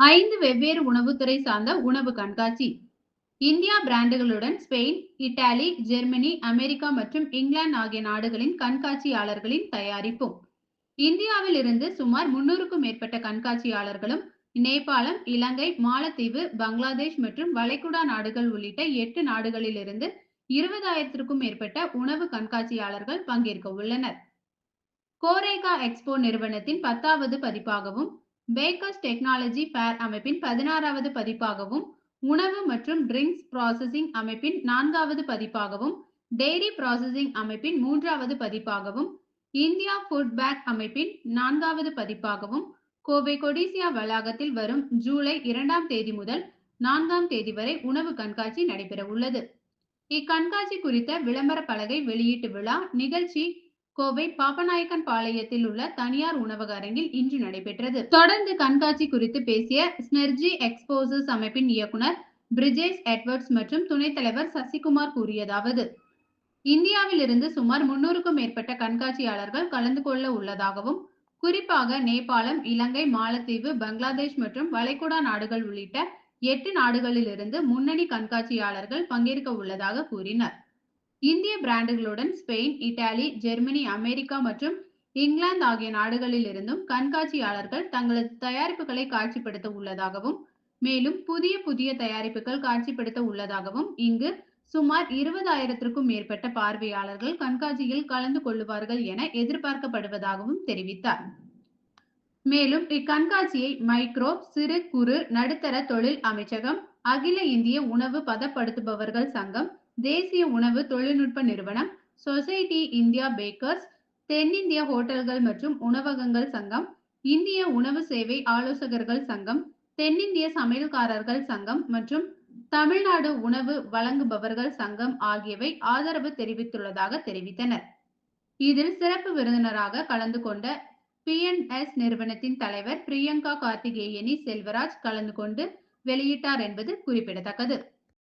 ஐந்து வெவ்வேறு உணவுத்துறை சார்ந்த உணவு கண்காட்சி. இந்தியா பிராண்டுகளுடன் ஸ்பெயின் இத்தாலி ஜெர்மனி அமெரிக்கா மற்றும் இங்கிலாந்து ஆகிய நாடுகளின் கண்காட்சியாளர்களின் தயாரிப்பும். இந்தியாவில் இருந்து சுமார் முன்னூறுக்கும் மேற்பட்ட கண்காட்சியாளர்களும் நேபாளம் இலங்கை மாலத்தீவு பங்களாதேஷ் மற்றும் வளைகுடா நாடுகள் உள்ளிட்ட எட்டு நாடுகளிலிருந்து இருபதாயிரத்திற்கும் மேற்பட்ட உணவு கண்காட்சியாளர்கள் பங்கேற்க உள்ளனர். கோரேகா எக்ஸ்போ நிறுவனத்தின் பத்தாவது பதிப்பாகவும் பேக்கர்ஸ் டெக்னாலஜி பேர் அமைப்பின் பதினாறாவது பதிப்பாகவும் உணவு மற்றும் ட்ரிங்க்ஸ் ப்ராசஸிங் அமைப்பின் நான்காவது பதிப்பாகவும் டெய்ரி ப்ராசஸிங் அமைப்பின் மூன்றாவது பதிப்பாகவும் இந்தியா ஃபுட் பேக் அமைப்பின் நான்காவது பதிப்பாகவும் கோவை கொடிசியா வளாகத்தில் வரும் ஜூலை இரண்டாம் தேதி முதல் நான்காம் தேதி வரை உணவு கண்காட்சி நடைபெற உள்ளது இக்கண்காட்சி குறித்த விளம்பர பலகை வெளியீட்டு விழா நிகழ்ச்சி கோவை பாப்பநாயக்கன் பாளையத்தில் உள்ள தனியார் உணவக அரங்கில் இன்று நடைபெற்றது. தொடர்ந்து கண்காட்சி குறித்து பேசிய ஸ்னெர்ஜி எக்ஸ்போசஸ் அமைப்பின் இயக்குனர் பிரிஜேஷ் எட்வர்ட்ஸ் மற்றும் துணைத் தலைவர் சசிகுமார் கூறியதாவது இந்தியாவில் இருந்து சுமார் முன்னூறுக்கும் மேற்பட்ட கண்காட்சியாளர்கள் கலந்து கொள்ள உள்ளதாகவும் குறிப்பாக நேபாளம் இலங்கை மாலத்தீவு பங்களாதேஷ் மற்றும் வளைகுடா நாடுகள் உள்ளிட்ட எட்டு நாடுகளிலிருந்து முன்னணி கண்காட்சியாளர்கள் பங்கேற்க உள்ளதாக கூறினர். இந்திய பிராண்டுகளுடன் ஸ்பெயின் இத்தாலி ஜெர்மனி அமெரிக்கா மற்றும் இங்கிலாந்து ஆகிய நாடுகளில் இருந்தும் கண்காட்சியாளர்கள் தங்களது தயாரிப்புகளை காட்சிப்படுத்த உள்ளதாகவும் மேலும் புதிய புதிய தயாரிப்புகள் காட்சிப்படுத்த உள்ளதாகவும் இங்கு சுமார் இருபதாயிரத்திற்கும் மேற்பட்ட பார்வையாளர்கள் கண்காட்சியில் கலந்து கொள்ளுவார்கள் என எதிர்பார்க்கப்படுவதாகவும் தெரிவித்தார். மேலும் இக்கண்காட்சியை மைக்ரோ சிறு குறு நடுத்தர தொழில் அமைச்சகம் அகில இந்திய உணவு பதப்படுத்துபவர்கள் சங்கம் தேசிய உணவு தொழில்நுட்ப நிறுவனம் சொசைட்டி இந்தியா பேக்கர்ஸ் தென்னிந்திய ஹோட்டல்கள் மற்றும் உணவகங்கள் சங்கம் இந்திய உணவு சேவை ஆலோசகர்கள் சங்கம் தென்னிந்திய சமையல்காரர்கள் சங்கம் மற்றும் தமிழ்நாடு உணவு வழங்குபவர்கள் சங்கம் ஆகியவை ஆதரவு தெரிவித்துள்ளதாக தெரிவித்தனர். இதில் சிறப்பு விருந்தினராக கலந்து கொண்ட பிஎன்எஸ் நிறுவனத்தின் தலைவர் பிரியங்கா கார்த்திகேயனி செல்வராஜ் கலந்து கொண்டு வெளியிட்டார் என்பது குறிப்பிடத்தக்கது.